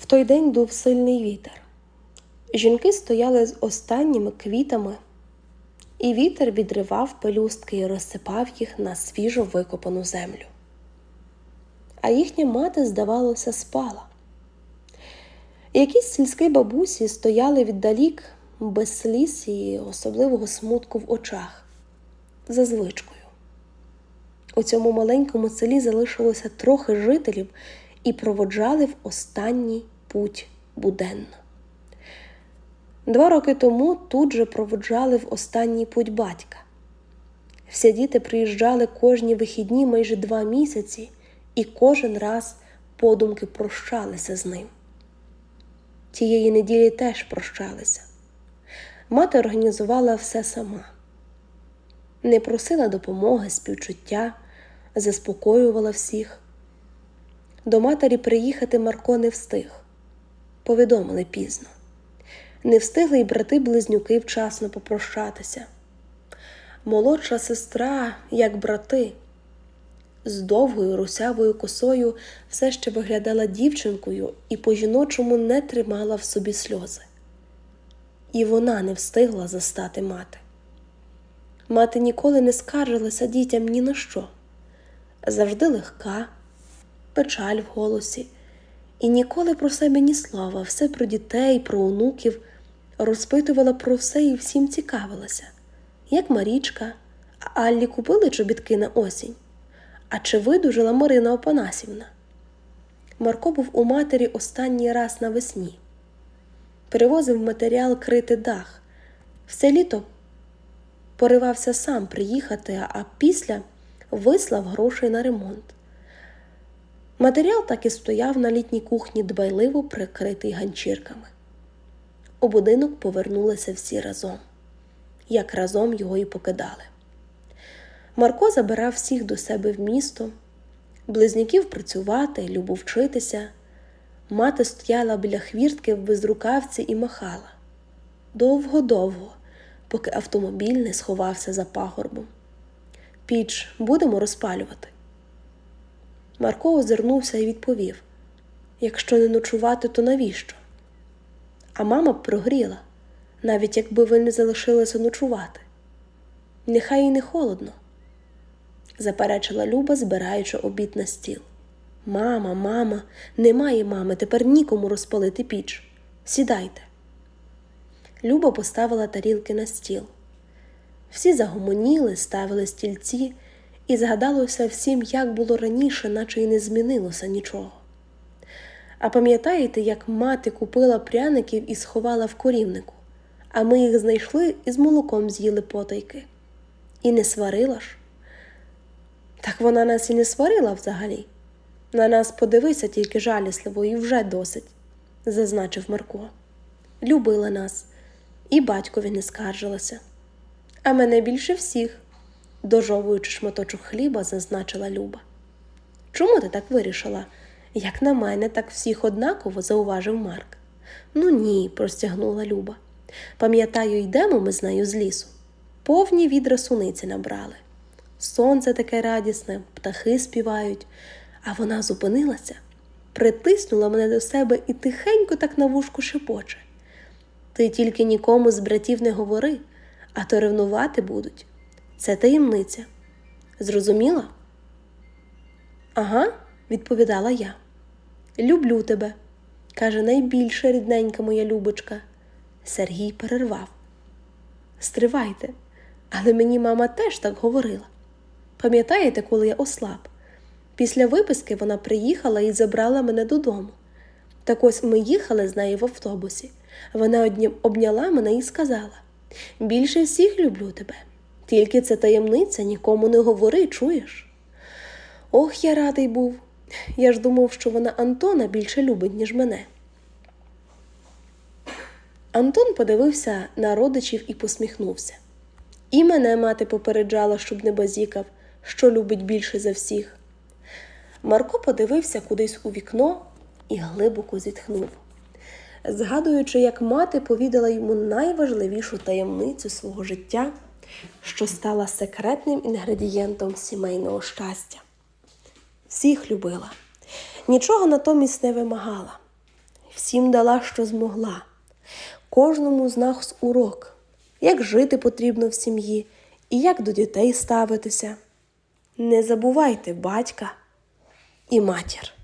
В той день дув сильний вітер. Жінки стояли з останніми квітами, і вітер відривав пелюстки і розсипав їх на свіжо викопану землю. А їхня мати, здавалося, спала. Якісь сільські бабусі стояли віддалік без сліз і особливого смутку в очах за звичкою. У цьому маленькому селі залишилося трохи жителів і проводжали в останній путь буденно. Два роки тому тут же проводжали в останній путь батька. Всі діти приїжджали кожні вихідні майже два місяці і кожен раз подумки прощалися з ним. Тієї неділі теж прощалися. Мати організувала все сама, не просила допомоги, співчуття, заспокоювала всіх. До матері приїхати Марко не встиг, повідомили пізно. Не встигли й брати-близнюки вчасно попрощатися. Молодша сестра, як брати, з довгою русявою косою все ще виглядала дівчинкою і по-жіночому не тримала в собі сльози. І вона не встигла застати мати. Мати ніколи не скаржилася дітям ні на що, завжди легка, печаль в голосі, і ніколи про себе ні слова, все про дітей, про онуків, розпитувала про все і всім цікавилася, як Марічка, а Аллі купили чобітки на осінь. А чи видужила Марина Опанасівна? Марко був у матері останній раз навесні. Перевозив матеріал крити дах. Все літо поривався сам приїхати, а після вислав грошей на ремонт. Матеріал так і стояв на літній кухні дбайливо прикритий ганчірками. У будинок повернулися всі разом, як разом його і покидали. Марко забирав всіх до себе в місто, близнюків працювати, любу вчитися. Мати стояла біля хвіртки в безрукавці і махала довго-довго, поки автомобіль не сховався за пагорбом. Піч будемо розпалювати. Марко озирнувся і відповів якщо не ночувати, то навіщо? А мама б прогріла, навіть якби ви не залишилися ночувати. Нехай і не холодно заперечила Люба, збираючи обід на стіл. Мама, мама, немає мами, тепер нікому розпалити піч. Сідайте. Люба поставила тарілки на стіл. Всі загомоніли, ставили стільці, і згадалося всім, як було раніше, наче й не змінилося нічого. А пам'ятаєте, як мати купила пряників і сховала в корівнику, а ми їх знайшли і з молоком з'їли потайки. І не сварила ж? Так вона нас і не сварила взагалі. На нас подивися тільки жалісливо і вже досить, зазначив Марко. Любила нас, і батькові не скаржилася. А мене більше всіх, дожовуючи шматочок хліба, зазначила Люба. Чому ти так вирішила? Як на мене, так всіх однаково зауважив Марк. Ну ні, простягнула Люба. Пам'ятаю, йдемо ми з нею з лісу. Повні відра суниці набрали сонце таке радісне, птахи співають, а вона зупинилася, притиснула мене до себе і тихенько так на вушку шепоче. Ти тільки нікому з братів не говори, а то ревнувати будуть. Це таємниця. Зрозуміла? Ага, відповідала я. Люблю тебе, каже найбільша рідненька моя любочка. Сергій перервав. Стривайте, але мені мама теж так говорила. Пам'ятаєте, коли я ослаб? Після виписки вона приїхала і забрала мене додому. Так ось ми їхали з нею в автобусі. Вона обняла мене і сказала більше всіх люблю тебе, тільки це таємниця нікому не говори, чуєш? Ох, я радий був. Я ж думав, що вона Антона більше любить, ніж мене. Антон подивився на родичів і посміхнувся. І мене мати попереджала, щоб не базікав що любить більше за всіх. Марко подивився кудись у вікно і глибоко зітхнув, згадуючи, як мати повідала йому найважливішу таємницю свого життя, що стала секретним інгредієнтом сімейного щастя. Всіх любила, нічого натомість не вимагала. всім дала, що змогла. Кожному з нас урок, як жити потрібно в сім'ї і як до дітей ставитися. Не забувайте батька і матір.